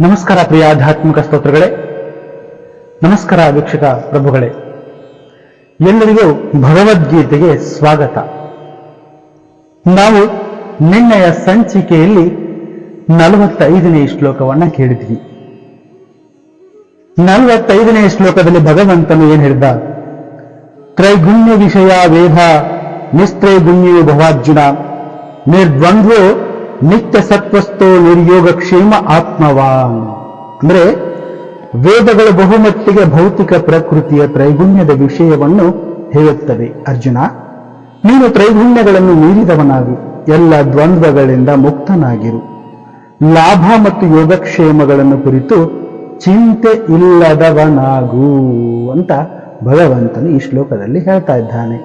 ನಮಸ್ಕಾರ ಪ್ರಿಯ ಆಧ್ಯಾತ್ಮಿಕ ಸ್ತೋತ್ರಗಳೇ. ನಮಸ್ಕಾರ ವೀಕ್ಷಕ ಪ್ರಭುಗಳೇ. ಎಲ್ಲರಿಗೂ ಭಗವದ್ಗೀತೆಗೆ ಸ್ವಾಗತ. ನಾವು ನಿನ್ನೆಯ ಸಂಚಿಕೆಯಲ್ಲಿ ನಲವತ್ತೈದನೇ ಶ್ಲೋಕವನ್ನ ಕೇಳಿದ್ವಿ. ನಲವತ್ತೈದನೇ ಶ್ಲೋಕದಲ್ಲಿ ಭಗವಂತನು ಏನ್ ಹೇಳಿದ? ತ್ರೈಗುಣ್ಯ ವಿಷಯ ವೇದ, ನಿಸ್ತ್ರೈಗುಣ್ಯೋ ಭವಾರ್ಜುನ, ನಿರ್ದ್ವಂದ್ವೋ ನಿತ್ಯ ಸತ್ವಸ್ಥೋ ನಿರ್ಯೋಗ ಕ್ಷೇಮ ಆತ್ಮವಾನ್ ಅಂದ್ರೆ ವೇದಗಳು ಬಹುಮಟ್ಟಿಗೆ ಭೌತಿಕ ಪ್ರಕೃತಿಯ ತ್ರೈಗುಣ್ಯದ ವಿಷಯವನ್ನು ಹೇಳುತ್ತವೆ. ಅರ್ಜುನ, ನೀನು ತ್ರೈಗುಣ್ಯಗಳನ್ನು ಮೀರಿದವನಾಗಿ. ಎಲ್ಲ ದ್ವಂದ್ವಗಳಿಂದ ಮುಕ್ತನಾಗಿರು. ಲಾಭ ಮತ್ತು ಯೋಗಕ್ಷೇಮಗಳನ್ನು ಕುರಿತು ಚಿಂತೆ ಇಲ್ಲದವನಾಗು ಅಂತ ಭಗವಂತನು ಈ ಶ್ಲೋಕದಲ್ಲಿ ಹೇಳ್ತಾ ಇದ್ದಾನೆ.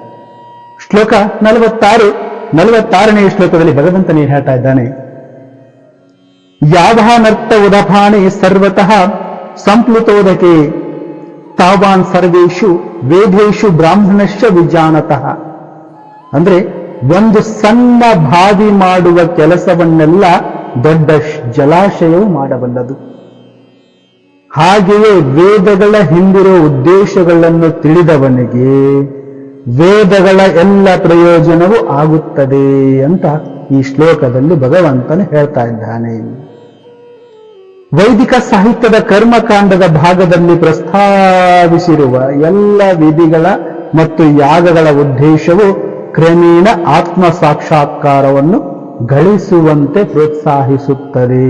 ಶ್ಲೋಕ ನಲವತ್ತಾರು ನಲವತ್ತಾರನೇ ಶ್ಲೋಕದಲ್ಲಿ ಭಗವಂತನೇ ಹೇಳ್ತಾ ಇದ್ದಾನೆ? ಯಾವಾನರ್ಥ ಉದಪಾಣಿ ಸರ್ವತಃ ಸಂಪ್ಲುತೋದಕೆ ತಾವಾನ್ ಸರ್ವೇಶು ವೇದೇಶು ಬ್ರಾಹ್ಮಣಶ್ಚ ವಿಜಾನತಃ. ಅಂದ್ರೆ ಒಂದು ಸಣ್ಣ ಬಾವಿ ಮಾಡುವ ಕೆಲಸವನ್ನೆಲ್ಲ ದೊಡ್ಡ ಜಲಾಶಯವು ಮಾಡಬಲ್ಲದು. ಹಾಗೆಯೇ ವೇದಗಳ ಹಿಂದಿರೋ ಉದ್ದೇಶಗಳನ್ನು ತಿಳಿದವನಿಗೆ ವೇದಗಳ ಎಲ್ಲ ಪ್ರಯೋಜನವೂ ಆಗುತ್ತದೆ ಅಂತ ಈ ಶ್ಲೋಕದಲ್ಲಿ ಭಗವಂತನು ಹೇಳ್ತಾ ಇದ್ದಾನೆ. ವೈದಿಕ ಸಾಹಿತ್ಯದ ಕರ್ಮಕಾಂಡದ ಭಾಗದಲ್ಲಿ ಪ್ರಸ್ತಾವಿಸಿರುವ ಎಲ್ಲ ವಿಧಿಗಳ ಮತ್ತು ಯಾಗಗಳ ಉದ್ದೇಶವು ಕ್ರಮೇಣ ಆತ್ಮ ಸಾಕ್ಷಾತ್ಕಾರವನ್ನು ಗಳಿಸುವಂತೆ ಪ್ರೋತ್ಸಾಹಿಸುತ್ತದೆ.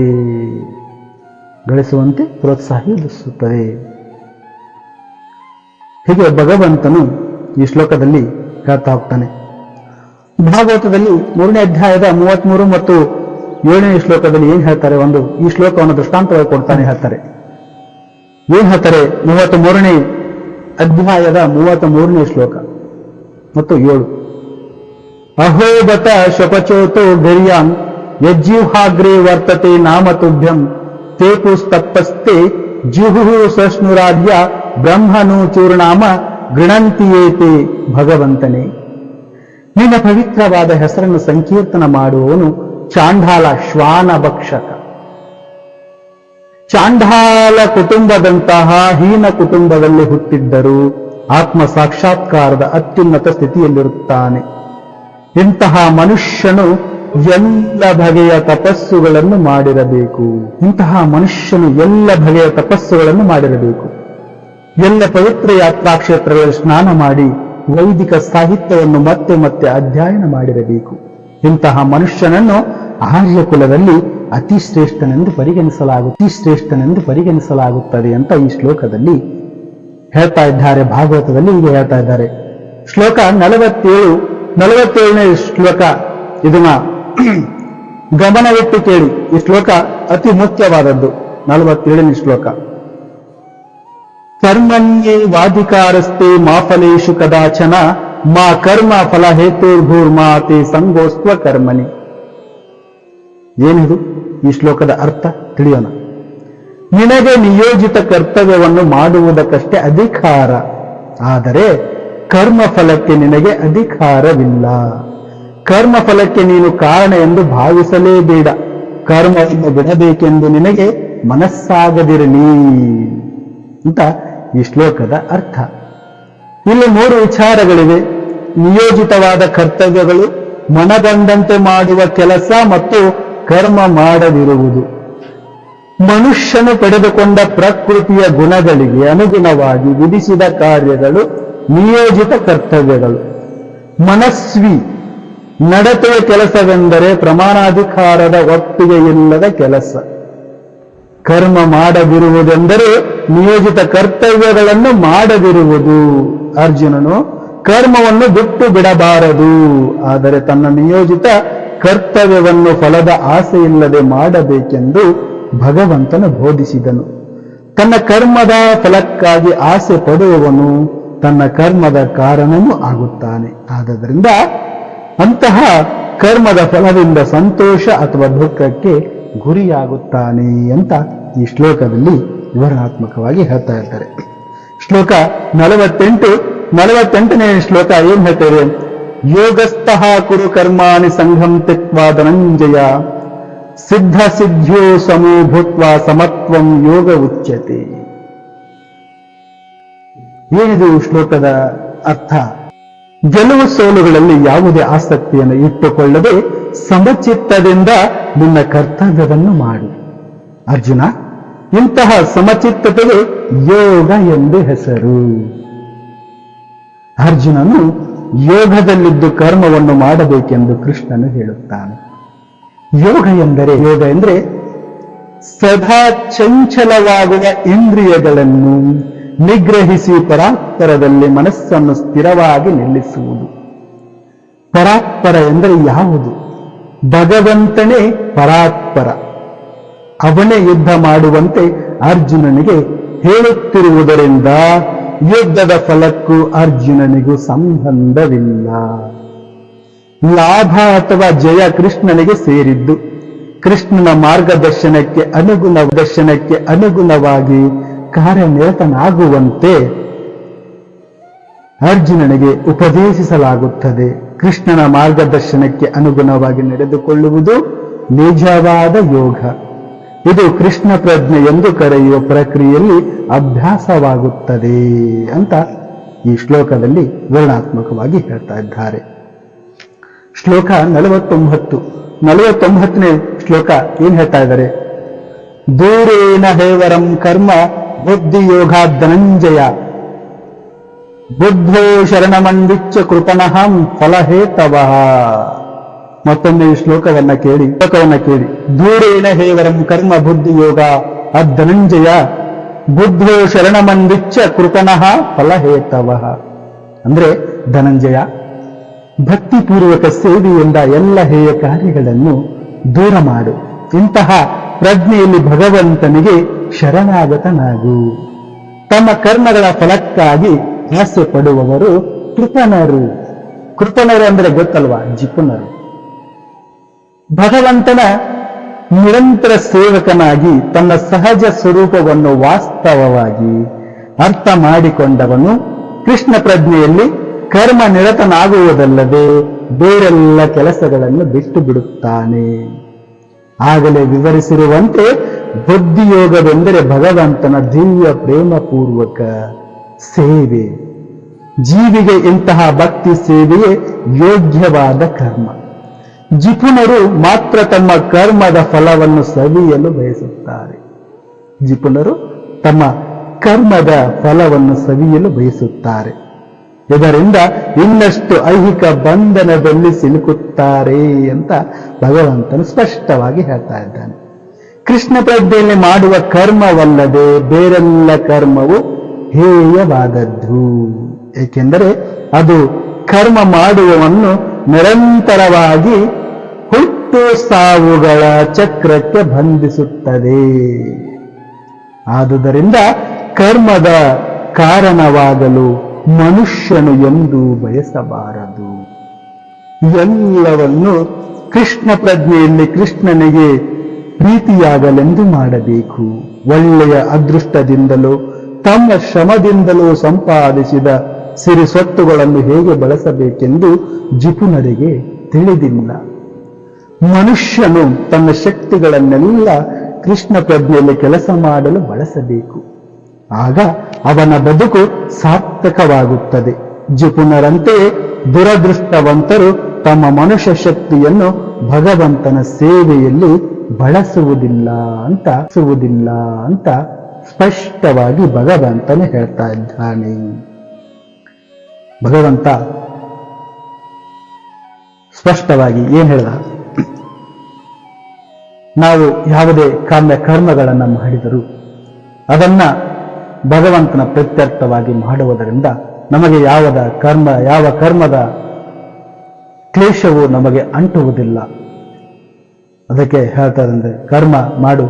ಗಳಿಸುವಂತೆ ಪ್ರೋತ್ಸಾಹಿಸುತ್ತದೆ. ಹೀಗೆ ಭಗವಂತನು ಈ ಶ್ಲೋಕದಲ್ಲಿ ಹೇಳ್ತಾ ಹೋಗ್ತಾನೆ. ಭಾಗವತದಲ್ಲಿ ಮೂರನೇ ಅಧ್ಯಾಯದ ಮೂವತ್ಮೂರು ಮತ್ತು ಏಳನೇ ಶ್ಲೋಕದಲ್ಲಿ ಏನ್ ಹೇಳ್ತಾರೆ? ಒಂದು, ಈ ಶ್ಲೋಕವನ್ನು ದೃಷ್ಟಾಂತವಾಗಿ ಕೊಡ್ತಾನೆ ಹೇಳ್ತಾರೆ. ಏನ್ ಹೇಳ್ತಾರೆ? ಮೂವತ್ತ್ ಮೂರನೇ ಅಧ್ಯಾಯದ ಮೂವತ್ತ್ ಮೂರನೇ ಶ್ಲೋಕ ಮತ್ತು ಏಳು. ಅಹೋಬತ ಶಪಚೋತೋ ಗರಿಯಾನ್ ಯಜ್ಜಿಹಾಗ್ರೇ ವರ್ತತೆ ನಾಮ ತುಭ್ಯಂ ತೇಪುಸ್ತಪ್ಪಸ್ತೆ ಜುಹು ಸಷ್ಣುರಾಧ್ಯ ಬ್ರಹ್ಮನು ಚೂರ್ಣಾಮ ಗೃಣಂತಿಯೇತೆ ಭಗವಂತನೇ. ನಿನ್ನ ಪವಿತ್ರವಾದ ಹೆಸರನ್ನು ಸಂಕೀರ್ತನ ಮಾಡುವವನು ಚಾಂಡಾಲ ಶ್ವಾನ ಭಕ್ಷಕ ಚಾಂಡಾಲ ಕುಟುಂಬದಂತಹ ಹೀನ ಕುಟುಂಬದಲ್ಲಿ ಹುಟ್ಟಿದ್ದರೂ ಆತ್ಮ ಸಾಕ್ಷಾತ್ಕಾರದ ಅತ್ಯುನ್ನತ ಸ್ಥಿತಿಯಲ್ಲಿರುತ್ತಾನೆ. ಇಂತಹ ಮನುಷ್ಯನು ಎಲ್ಲ ಬಗೆಯ ತಪಸ್ಸುಗಳನ್ನು ಮಾಡಿರಬೇಕು. ಇಂತಹ ಮನುಷ್ಯನು ಎಲ್ಲ ಬಗೆಯ ತಪಸ್ಸುಗಳನ್ನು ಮಾಡಿರಬೇಕು. ಎಲ್ಲ ಪವಿತ್ರ ಯಾತ್ರಾ ಕ್ಷೇತ್ರಗಳಲ್ಲಿ ಸ್ನಾನ ಮಾಡಿ ವೈದಿಕ ಸಾಹಿತ್ಯವನ್ನು ಮತ್ತೆ ಮತ್ತೆ ಅಧ್ಯಯನ ಮಾಡಿರಬೇಕು. ಇಂತಹ ಮನುಷ್ಯನನ್ನು ಆರ್ಯ ಕುಲದಲ್ಲಿ ಅತಿ ಶ್ರೇಷ್ಠನೆಂದು ಪರಿಗಣಿಸಲಾಗು ಶ್ರೇಷ್ಠನೆಂದು ಪರಿಗಣಿಸಲಾಗುತ್ತದೆ ಅಂತ ಈ ಶ್ಲೋಕದಲ್ಲಿ ಹೇಳ್ತಾ ಇದ್ದಾರೆ. ಭಾಗವತದಲ್ಲಿ ಹೀಗೆ ಹೇಳ್ತಾ ಇದ್ದಾರೆ. ಶ್ಲೋಕ ನಲವತ್ತೇಳು, ನಲವತ್ತೇಳನೇ ಶ್ಲೋಕ. ಇದನ್ನ ಗಮನವಿಟ್ಟು ಕೇಳಿ. ಈ ಶ್ಲೋಕ ಅತಿ ಮುಖ್ಯವಾದದ್ದು. ನಲವತ್ತೇಳನೇ ಶ್ಲೋಕ. ಕರ್ಮಣ್ಯೇ ವಾಧಿಕಾರಸ್ತೆ ಮಾಫಲೇಶು ಕದಾಚನ, ಮಾ ಕರ್ಮ ಫಲ ಹೇತುರ್ಭೂರ್ಮಾ ಸಂಗೋಸ್ತ್ವ ಕರ್ಮಣಿ ಏನಿದು? ಈ ಶ್ಲೋಕದ ಅರ್ಥ ತಿಳಿಯೋಣ. ನಿನಗೆ ನಿಯೋಜಿತ ಕರ್ತವ್ಯವನ್ನು ಮಾಡುವುದಕ್ಕಷ್ಟೇ ಅಧಿಕಾರ. ಆದರೆ ಕರ್ಮ ಫಲಕ್ಕೆ ನಿನಗೆ ಅಧಿಕಾರವಿಲ್ಲ. ಕರ್ಮ ಫಲಕ್ಕೆ ನೀನು ಕಾರಣ ಎಂದು ಭಾವಿಸಲೇಬೇಡ. ಕರ್ಮವನ್ನು ಬಿಡಬೇಕೆಂದು ನಿನಗೆ ಮನಸ್ಸಾಗದಿರಲಿ. ಅಂತ ಈ ಶ್ಲೋಕದ ಅರ್ಥ. ಇಲ್ಲಿ ಮೂರು ವಿಚಾರಗಳಿವೆ. ನಿಯೋಜಿತವಾದ ಕರ್ತವ್ಯಗಳು ಮನಗಂಡಂತೆ ಮಾಡುವ ಕೆಲಸ ಮತ್ತು ಕರ್ಮ ಮಾಡದಿರುವುದು. ಮನುಷ್ಯನು ಪಡೆದುಕೊಂಡ ಪ್ರಕೃತಿಯ ಗುಣಗಳಿಗೆ ಅನುಗುಣವಾಗಿ ವಿಧಿಸಿದ ಕಾರ್ಯಗಳು ನಿಯೋಜಿತ ಕರ್ತವ್ಯಗಳು. ಮನಸ್ವಿ ನಡತೆಯ ಕೆಲಸವೆಂದರೆ ಪ್ರಮಾಣಾಧಿಕಾರದ ಒಪ್ಪಿಗೆ ಇಲ್ಲದ ಕೆಲಸ. ಕರ್ಮ ಮಾಡದಿರುವುದೆಂದರೆ ನಿಯೋಜಿತ ಕರ್ತವ್ಯಗಳನ್ನು ಮಾಡದಿರುವುದು. ಅರ್ಜುನನು ಕರ್ಮವನ್ನು ಬಿಟ್ಟು ಬಿಡಬಾರದು. ಆದರೆ ತನ್ನ ನಿಯೋಜಿತ ಕರ್ತವ್ಯವನ್ನು ಫಲದ ಆಸೆಯಿಲ್ಲದೆ ಮಾಡಬೇಕೆಂದು ಭಗವಂತನು ಬೋಧಿಸಿದನು. ತನ್ನ ಕರ್ಮದ ಫಲಕ್ಕಾಗಿ ಆಸೆ ಪಡುವವನು ತನ್ನ ಕರ್ಮದ ಕಾರಣವೂ ಆಗುತ್ತಾನೆ. ಆದ್ದರಿಂದ ಅಂತಹ ಕರ್ಮದ ಫಲದಿಂದ ಸಂತೋಷ ಅಥವಾ ದುಃಖಕ್ಕೆ ಗುರಿಯಾಗುತ್ತಾನೆ ಅಂತ ಈ ಶ್ಲೋಕದಲ್ಲಿ ವಿವರಣಾತ್ಮಕವಾಗಿ ಹೇಳ್ತಾ ಇರ್ತಾರೆ. ಶ್ಲೋಕ ನಲವತ್ತೆಂಟು, ನಲವತ್ತೆಂಟನೇ ಶ್ಲೋಕ ಏನ್ ಹೇಳ್ತಾರೆ ಯೋಗಸ್ಥಃ ಕುರು ಕರ್ಮಾಣಿ ಸಂಘಂ ತೆಕ್ವಾ ಧನಂಜಯ, ಸಿದ್ಧ ಸಿದ್ಧ್ಯೋ ಸಮೋ ಭೂತ್ವ ಸಮತ್ವಂ ಯೋಗ ಉಚ್ಯತೆ. ಏನಿದು ಶ್ಲೋಕದ ಅರ್ಥ? ಗೆಲುವು ಸೋಲುಗಳಲ್ಲಿ ಯಾವುದೇ ಆಸಕ್ತಿಯನ್ನು ಇಟ್ಟುಕೊಳ್ಳದೆ ಸಮಚಿತ್ತದಿಂದ ನಿನ್ನ ಕರ್ತವ್ಯವನ್ನು ಮಾಡು. ಅರ್ಜುನ, ಇಂತಹ ಸಮಚಿತ್ತತೆಗೆ ಯೋಗ ಎಂದು ಹೆಸರು. ಅರ್ಜುನನು ಯೋಗದಲ್ಲಿದ್ದು ಕರ್ಮವನ್ನು ಮಾಡಬೇಕೆಂದು ಕೃಷ್ಣನು ಹೇಳುತ್ತಾನೆ. ಯೋಗ ಎಂದರೆ ಯೋಗ ಎಂದರೆ ಸದಾ ಚಂಚಲವಾಗುವ ಇಂದ್ರಿಯಗಳನ್ನು ನಿಗ್ರಹಿಸಿ ಪರಾತ್ಪರದಲ್ಲಿ ಮನಸ್ಸನ್ನು ಸ್ಥಿರವಾಗಿ ನಿಲ್ಲಿಸುವುದು. ಪರಾತ್ಪರ ಎಂದರೆ ಯಾವುದು? ಭಗವಂತನೇ ಪರಾತ್ಪರ. ಅವನೇ ಯುದ್ಧ ಮಾಡುವಂತೆ ಅರ್ಜುನನಿಗೆ ಹೇಳುತ್ತಿರುವುದರಿಂದ ಯುದ್ಧದ ಫಲಕ್ಕೂ ಅರ್ಜುನನಿಗೂ ಸಂಬಂಧವಿಲ್ಲ. ಲಾಭ ಅಥವಾ ಜಯ ಕೃಷ್ಣನಿಗೆ ಸೇರಿದ್ದು. ಕೃಷ್ಣನ ಮಾರ್ಗದರ್ಶನಕ್ಕೆ ಅನುಗುಣ, ದರ್ಶನಕ್ಕೆ ಅನುಗುಣವಾಗಿ ಕಾರ್ಯನಿರತನಾಗುವಂತೆ ಅರ್ಜುನನಿಗೆ ಉಪದೇಶಿಸಲಾಗುತ್ತದೆ. ಕೃಷ್ಣನ ಮಾರ್ಗದರ್ಶನಕ್ಕೆ ಅನುಗುಣವಾಗಿ ನಡೆದುಕೊಳ್ಳುವುದು ನಿಜವಾದ ಯೋಗ. ಇದು ಕೃಷ್ಣ ಪ್ರಜ್ಞೆ ಎಂದು ಕರೆಯುವ ಪ್ರಕ್ರಿಯೆಯಲ್ಲಿ ಅಭ್ಯಾಸವಾಗುತ್ತದೆ ಅಂತ ಈ ಶ್ಲೋಕದಲ್ಲಿ ವರ್ಣಾತ್ಮಕವಾಗಿ ಹೇಳ್ತಾ ಇದ್ದಾರೆ. ಶ್ಲೋಕ ನಲವತ್ತೊಂಬತ್ತು. ನಲವತ್ತೊಂಬತ್ತನೇ ಶ್ಲೋಕ ಏನ್ ಹೇಳ್ತಾ ಇದ್ದಾರೆ? ದೂರೇನ ದೇವರಂ ಕರ್ಮ ಬುದ್ಧಿ ಯೋಗ ಧನಂಜಯ ಬುದ್ಧೋ ಶರಣಮಂದಿಚ್ಚ ಕೃಪಣಹಂ ಫಲಹೇತವ. ಮತ್ತೊಮ್ಮೆ ಈ ಶ್ಲೋಕವನ್ನ ಕೇಳಿ ಶ್ಲೋಕವನ್ನ ಕೇಳಿ. ದೂರೇಣ ಹೇವರಂ ಕರ್ಮ ಬುದ್ಧಿ ಯೋಗ ಅಧನಂಜಯ ಬುದ್ಧೋ ಶರಣಮಂದಿಚ್ಚ ಕೃಪಣಃ ಫಲಹೇತವ. ಅಂದ್ರೆ ಧನಂಜಯ. ಭಕ್ತಿಪೂರ್ವಕ ಸೇವೆಯಿಂದ ಎಲ್ಲ ಹೇಯ ಕಾರ್ಯಗಳನ್ನು ದೂರ ಮಾಡು. ಇಂತಹ ಪ್ರಜ್ಞೆಯಲ್ಲಿ ಭಗವಂತನಿಗೆ ಶರಣಾಗತನಾಗು. ತಮ್ಮ ಕರ್ಮಗಳ ಫಲಕ್ಕಾಗಿ ಆಸೆ ಪಡುವವರು ಕೃತನರು ಕೃತನರು ಅಂದ್ರೆ ಗೊತ್ತಲ್ವಾ? ಜಿಪುನರು ಭಗವಂತನ ನಿರಂತರ ಸೇವಕನಾಗಿ ತನ್ನ ಸಹಜ ಸ್ವರೂಪವನ್ನು ವಾಸ್ತವವಾಗಿ ಅರ್ಥ ಮಾಡಿಕೊಂಡವನು ಕೃಷ್ಣ ಪ್ರಜ್ಞೆಯಲ್ಲಿ ಕರ್ಮ ನಿರತನಾಗುವುದಲ್ಲದೆ ಬೇರೆಲ್ಲ ಕೆಲಸಗಳನ್ನು ಬಿಟ್ಟು ಬಿಡುತ್ತಾನೆ. ಆಗಲೇ ವಿವರಿಸಿರುವಂತೆ ಬುದ್ಧಿಯೋಗವೆಂದರೆ ಭಗವಂತನ ದಿವ್ಯ ಪ್ರೇಮಪೂರ್ವಕ ಸೇವೆ. ಜೀವಿಗೆ ಇಂತಹ ಭಕ್ತಿ ಸೇವೆಯೇ ಯೋಗ್ಯವಾದ ಕರ್ಮ. ಜಿಪುಣರು ಮಾತ್ರ ತಮ್ಮ ಕರ್ಮದ ಫಲವನ್ನು ಸವಿಯಲು ಬಯಸುತ್ತಾರೆ. ಜಿಪುಣರು ತಮ್ಮ ಕರ್ಮದ ಫಲವನ್ನು ಸವಿಯಲು ಬಯಸುತ್ತಾರೆ. ಇದರಿಂದ ಇನ್ನಷ್ಟು ಐಹಿಕ ಬಂಧನದಲ್ಲಿ ಸಿಲುಕುತ್ತಾರೆ ಅಂತ ಭಗವಂತನು ಸ್ಪಷ್ಟವಾಗಿ ಹೇಳ್ತಾ ಇದ್ದಾನೆ. ಕೃಷ್ಣ ಪ್ರಜ್ಞೆಯಲ್ಲಿ ಮಾಡುವ ಕರ್ಮವಲ್ಲದೆ ಬೇರೆಲ್ಲ ಕರ್ಮವು ಹೇಯವಾದದ್ದು. ಏಕೆಂದರೆ ಅದು ಕರ್ಮ ಮಾಡುವವನ್ನು ನಿರಂತರವಾಗಿ ಹುಟ್ಟು ಸಾವುಗಳ ಚಕ್ರಕ್ಕೆ ಬಂಧಿಸುತ್ತದೆ. ಆದುದರಿಂದ ಕರ್ಮದ ಕಾರಣವಾಗಲು ಮನುಷ್ಯನು ಎಂದು ಬಯಸಬಾರದು. ಎಲ್ಲವನ್ನು ಕೃಷ್ಣ ಪ್ರಜ್ಞೆಯಲ್ಲಿ ಕೃಷ್ಣನಿಗೆ ಪ್ರೀತಿಯಾಗಲೆಂದು ಮಾಡಬೇಕು. ಒಳ್ಳೆಯ ಅದೃಷ್ಟದಿಂದಲೂ, ತಮ್ಮ ಶ್ರಮದಿಂದಲೂ ಸಂಪಾದಿಸಿದ ಸಿರಿ ಸ್ವತ್ತುಗಳನ್ನು ಹೇಗೆ ಬಳಸಬೇಕೆಂದು ಜಿಪುನರಿಗೆ ತಿಳಿದಿಲ್ಲ. ಮನುಷ್ಯನು ತನ್ನ ಶಕ್ತಿಗಳನ್ನೆಲ್ಲ ಕೃಷ್ಣ ಪ್ರಜ್ಞೆಯಲ್ಲಿ ಕೆಲಸ ಮಾಡಲು ಬಳಸಬೇಕು. ಆಗ ಅವನ ಬದುಕು ಸಾರ್ಥಕವಾಗುತ್ತದೆ. ಜಿಪುನರಂತೆಯೇ ದುರದೃಷ್ಟವಂತರು ತಮ್ಮ ಮನುಷ್ಯ ಶಕ್ತಿಯನ್ನು ಭಗವಂತನ ಸೇವೆಯಲ್ಲಿ ಬಳಸುವುದಿಲ್ಲ ಅಂತ ಸುವುದಿಲ್ಲ ಅಂತ ಸ್ಪಷ್ಟವಾಗಿ ಭಗವಂತನು ಹೇಳ್ತಾ ಇದ್ದಾನೆ. ಭಗವಂತ ಸ್ಪಷ್ಟವಾಗಿ ಏನ್ ಹೇಳಿದ? ನಾವು ಯಾವುದೇ ಕಾಮ್ಯ ಕರ್ಮಗಳನ್ನು ಮಾಡಿದರೂ ಅದನ್ನ ಭಗವಂತನ ಪ್ರತ್ಯರ್ಥವಾಗಿ ಮಾಡುವುದರಿಂದ ನಮಗೆ ಯಾವದ ಕರ್ಮ, ಯಾವ ಕರ್ಮದ ಕ್ಲೇಶವು ನಮಗೆ ಅಂಟುವುದಿಲ್ಲ. ಅದಕ್ಕೆ ಹೇಳ್ತಾರಂದ್ರೆ ಕರ್ಮ ಮಾಡು,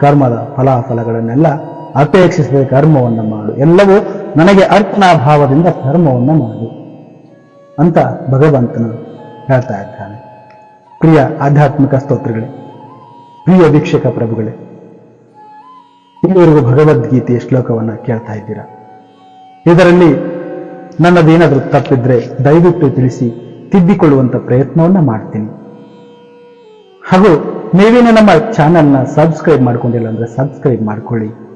ಕರ್ಮದ ಫಲಾಫಲಗಳನ್ನೆಲ್ಲ ಅಪೇಕ್ಷಿಸದೆ ಕರ್ಮವನ್ನು ಮಾಡು. ಎಲ್ಲವೂ ನನಗೆ ಅರ್ಪಣಾಭಾವದಿಂದ ಕರ್ಮವನ್ನು ಮಾಡು ಅಂತ ಭಗವಂತನು ಹೇಳ್ತಾ ಇದ್ದಾನೆ. ಪ್ರಿಯ ಆಧ್ಯಾತ್ಮಿಕ ಸ್ತೋತ್ರಗಳೇ, ಪ್ರಿಯ ವೀಕ್ಷಕ ಪ್ರಭುಗಳೇ, ಇಲ್ಲಿವರೆಗೂ ಭಗವದ್ಗೀತೆಯ ಶ್ಲೋಕವನ್ನು ಕೇಳ್ತಾ ಇದ್ದೀರಾ? ಇದರಲ್ಲಿ ನನ್ನದೇನಾದರೂ ತಪ್ಪಿದ್ರೆ ದಯವಿಟ್ಟು ತಿಳಿಸಿ ತಿದ್ದಿಕೊಳ್ಳುವಂತ ಪ್ರಯತ್ನವನ್ನ ಮಾಡ್ತೀನಿ. ಹಾಗೂ ನೀವೇನು ನಮ್ಮ ಚಾನಲ್ನ ಸಬ್ಸ್ಕ್ರೈಬ್ ಮಾಡ್ಕೊಂಡಿಲ್ಲ ಅಂದರೆ ಸಬ್ಸ್ಕ್ರೈಬ್ ಮಾಡ್ಕೊಳ್ಳಿ.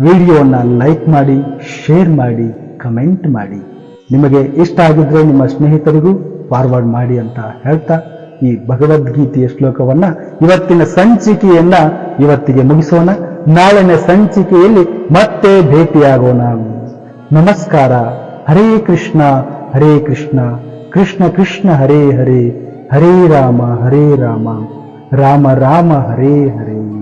ವಿಡಿಯೋನ ಲೈಕ್ ಮಾಡಿ, ಶೇರ್ ಮಾಡಿ, ಕಮೆಂಟ್ ಮಾಡಿ. ನಿಮಗೆ ಇಷ್ಟ ಆಗಿದ್ರೆ ನಿಮ್ಮ ಸ್ನೇಹಿತರಿಗೂ ಫಾರ್ವರ್ಡ್ ಮಾಡಿ ಅಂತ ಹೇಳ್ತಾ ಈ ಭಗವದ್ಗೀತೆಯ ಶ್ಲೋಕವನ್ನ ಇವತ್ತಿನ ಸಂಚಿಕೆಯನ್ನ ಇವತ್ತಿಗೆ ಮುಗಿಸೋಣ. ನಾಳಿನ ಸಂಚಿಕೆಯಲ್ಲಿ ಮತ್ತೆ ಭೇಟಿಯಾಗೋಣ. ನಮಸ್ಕಾರ. ಹರೇ ಕೃಷ್ಣ ಹರೇ ಕೃಷ್ಣ. ಕೃಷ್ಣ ಕೃಷ್ಣ ಹರೇ ಹರೇ. ಹರೇ ರಾಮ ಹರೇ ರಾಮ. ರಾಮ ರಾಮ, ಹರೇ ಹರೇ.